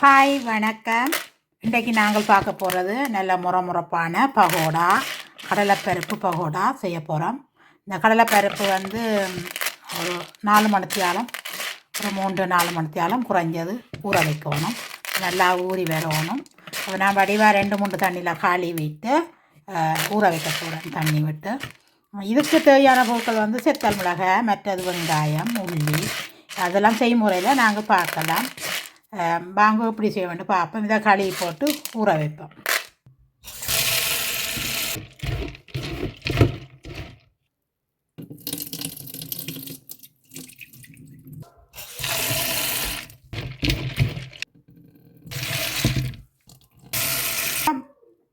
Hi வணக்கம். இன்றைக்கு நாங்கள் பார்க்க போகிறது நல்ல முறமுறப்பான பகோடா கடலைப்பருப்பு பகோடா செய்ய போகிறோம் இந்த கடலைப்பருப்பு வந்து ஒரு நாலு மணித்தியாலம் ஒரு மூன்று நாலு மணித்தியாலம் குறைஞ்சது ஊற வைக்கணும். நல்லா ஊறி வரணும். அப்போ நான் வடிவாக ரெண்டு மூணு தண்ணியில் காலி விட்டு ஊற வைக்க போகிறேன் தண்ணி விட்டு. இதுக்கு தேவையான பொருட்கள் வந்து செத்தல் மிளகாய் மற்றது வெங்காயம் உள்ளி அதெல்லாம் செய்முறையில் நாங்கள் பார்க்கலாம். அஹ், இப்படி செய்ய வேண்டும் பார்ப்போம் இதை களி போட்டு ஊற வைப்போம்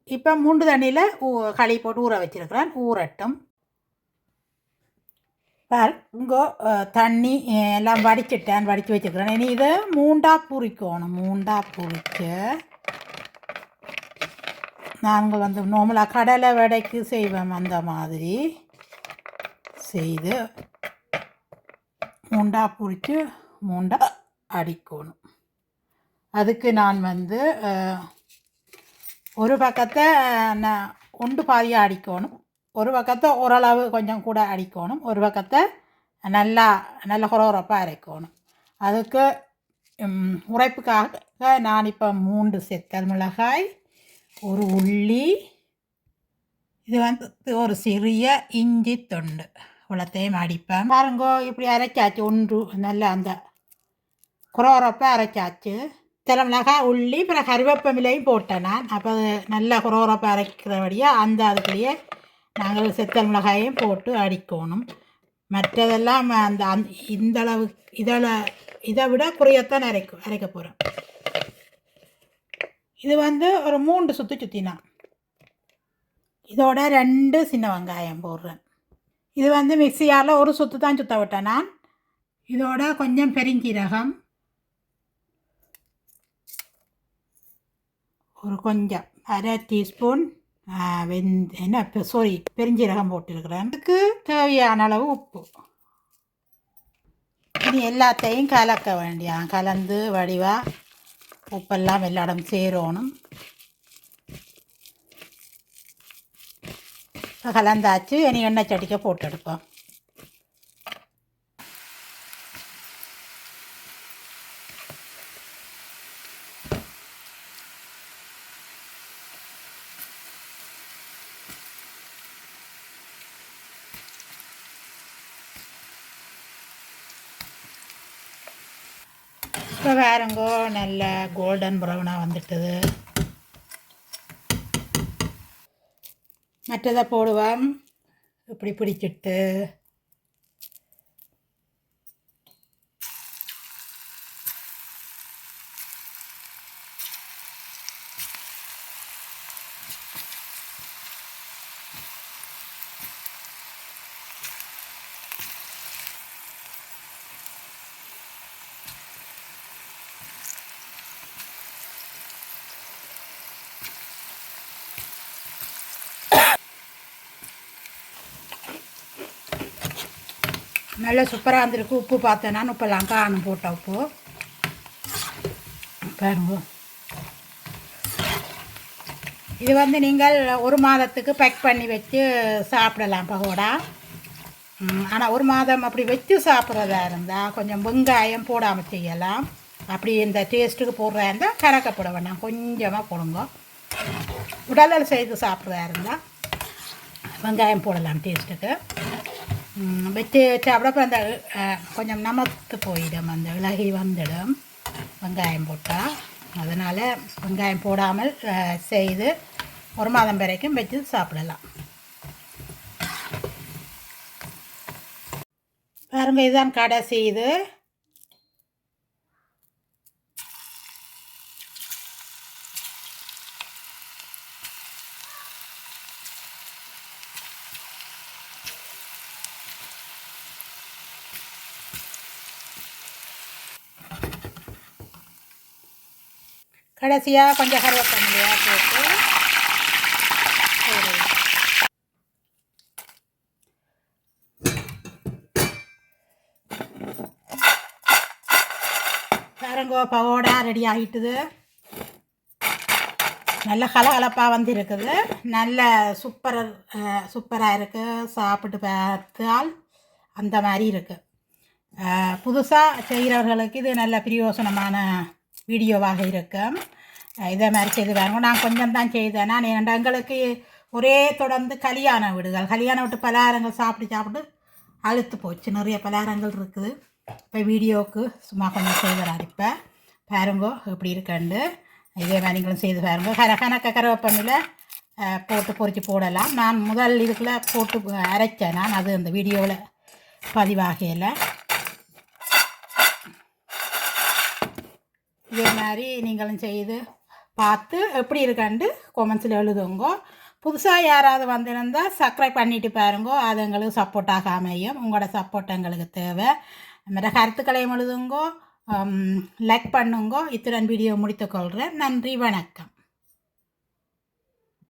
இப்போ மூன்று தண்ணியில் ஊ களி போட்டு ஊற வச்சிருக்கிறேன் ஊறட்டும் பார் இங்கோ தண்ணி எல்லாம் வடிச்சிட்டேன் வடித்து வச்சுக்கிறேன் இனி இதை மூண்டா பூரிக்கணும் மூண்டா புரிச்சு நாங்கள் வந்து நார்மலாக கடலை வடைக்கு செய்வோம் அந்த மாதிரி. செய்து மூண்டா புரித்து மூண்டா அடிக்கணும். அதுக்கு நான் வந்து ஒரு பக்கத்தை நான் ஒன்று பாதியாக அடிக்கணும். ஒரு பக்கத்தை ஓரளவு கொஞ்சம் கூட அடிக்கணும் ஒரு பக்கத்தை நல்லா நல்ல குறகுறப்பாக அரைக்கணும் அதுக்கு உரைப்புக்காக நான் இப்போ மூன்று செத்தல் மிளகாய் ஒரு உள்ளி இது வந்து ஒரு சிறிய இஞ்சி தொண்டு இவ்வளோத்தையும் அடிப்பேன் பாருங்கோ இப்படி அரைச்சாச்சு ஒன்று நல்லா அந்த குரோரப்பை அரைச்சாச்சு சில மிளகாய் உள்ளி அப்புறம் கருவேப்பமிலையும் போட்டேன் நான் அப்போ அது நல்லா குறகுறப்பாக அரைக்கிறபடியாக அந்த அதுக்குள்ளேயே நாங்கள் செத்தல் மிளகாயும் போட்டு அடிக்கணும். மற்றதெல்லாம் அந்த அந் இந்த அளவு இதில் இதை விட குறையத்தான் அரைக்கும் அரைக்க போகிறோம் இது வந்து ஒரு மூன்று சுற்றி சுற்றினா இதோட ரெண்டு சின்ன வெங்காயம் போடுறேன். இது வந்து மிக்சியால் ஒரு சுற்று தான் சுத்த விட்டேன் நான். இதோட கொஞ்சம் பெருஞ்சீரகம். ஒரு கொஞ்சம் அரை டீஸ்பூன். வெந் என்ன சாரி பெருஞ்சீரகம் போட்டிருக்கிறேன். அதுக்கு தேவையான அளவு உப்பு. இனி எல்லாத்தையும் கலக்க வேண்டியா கலந்து வடிவாக உப்பெல்லாம் எல்லா இடம் சேரணும். கலந்தாச்சு. இனி எண்ணெய் சட்டிக்க போட்டு எடுப்போம். இப்போ வேறங்கோ நல்ல கோல்டன் ப்ரௌனாக வந்துட்டது. மற்றதை போடுவோம். இப்படி பிடிச்சிட்டு நல்ல சூப்பராக இருந்திருக்கு. உப்பு பார்த்தேன்னா உப்பெல்லாம் காணும் போட்ட உப்பு. பாருங்க. இது வந்து நீங்கள் ஒரு மாதத்துக்கு பேக் பண்ணி வச்சு சாப்பிடலாம் பகோடா. ஆனால் ஒரு மாதம் அப்படி வச்சு சாப்பிட்றதா இருந்தால் கொஞ்சம் வெங்காயம் போடாமல் செய்யலாம். அப்படி இந்த டேஸ்ட்டுக்கு போடுறதா இருந்தால் கறக்கப்பட வேண்டாம். கொஞ்சமாக போடுங்க. உடலில் செய்து சாப்பிட்றதா இருந்தால் வெங்காயம் போடலாம் டேஸ்ட்டுக்கு ம், வச்சு சாப்பிடப்ப அந்த கொஞ்சம் நமத்து போயிடும் அந்த இலகி வந்துடும் வெங்காயம் போட்டால் அதனால் வெங்காயம் போடாமல் செய்து ஒரு மாதம் வரைக்கும் வச்சு சாப்பிடலாம் பாருங்கள் இதுதான் கடைசி இது கடைசியாக கொஞ்சம் கருவேப்பிலையாக போட்டு பாருங்கோ பகோடா ரெடி ஆகிட்டுது நல்ல கலகலப்பாக வந்து இருக்குது நல்ல சூப்பர் சூப்பராக இருக்குது சாப்பிட்டு பார்த்தால் அந்த மாதிரி இருக்குது புதுசாக செய்கிறவர்களுக்கு இது நல்ல பிரயோசனமான வீடியோவாக இருக்கும். இதே மாதிரி செய்து பாருங்க. நான் கொஞ்சம் தான் செய்தேன். நான் ஏன்டா எங்களுக்கு ஒரே தொடர்ந்து கல்யாண வீடுகள் கல்யாண விட்டு பலகாரங்கள் சாப்பிட்டு சாப்பிட்டு அழுத்து போச்சு. நிறைய பலகாரங்கள் இருக்குது. இப்போ வீடியோவுக்கு சும்மா கொஞ்சம் செய்கிறார் இப்போ பாருங்கோ எப்படி இருக்கண்டு. இதே மாதிரி நீங்களும் செய்து பாருங்க. கர கணக்க கருவேப்பண்ணில் போட்டு பொறிச்சு போடலாம். நான் முதல் இதுக்குள்ளே போட்டு அரைச்சேன். நான் அது அந்த வீடியோவில் பதிவாகையில் இதே மாதிரி நீங்களும் செய்து பார்த்து எப்படி இருக்காண்டு கொமெண்ட்ஸில் எழுதுங்க. புதுசாக யாராவது வந்திருந்தால் சப்ஸ்கிரைப் பண்ணிட்டு பாருங்கோ. அது எங்களுக்கு சப்போர்ட்டாக அமையும். உங்களோட சப்போர்ட் எங்களுக்கு தேவை. மற்ற கருத்துக்களையும் எழுதுங்கோ. லைக் பண்ணுங்கோ. இத்துடன் வீடியோ முடித்துக்கொள்கிறேன் நன்றி வணக்கம்.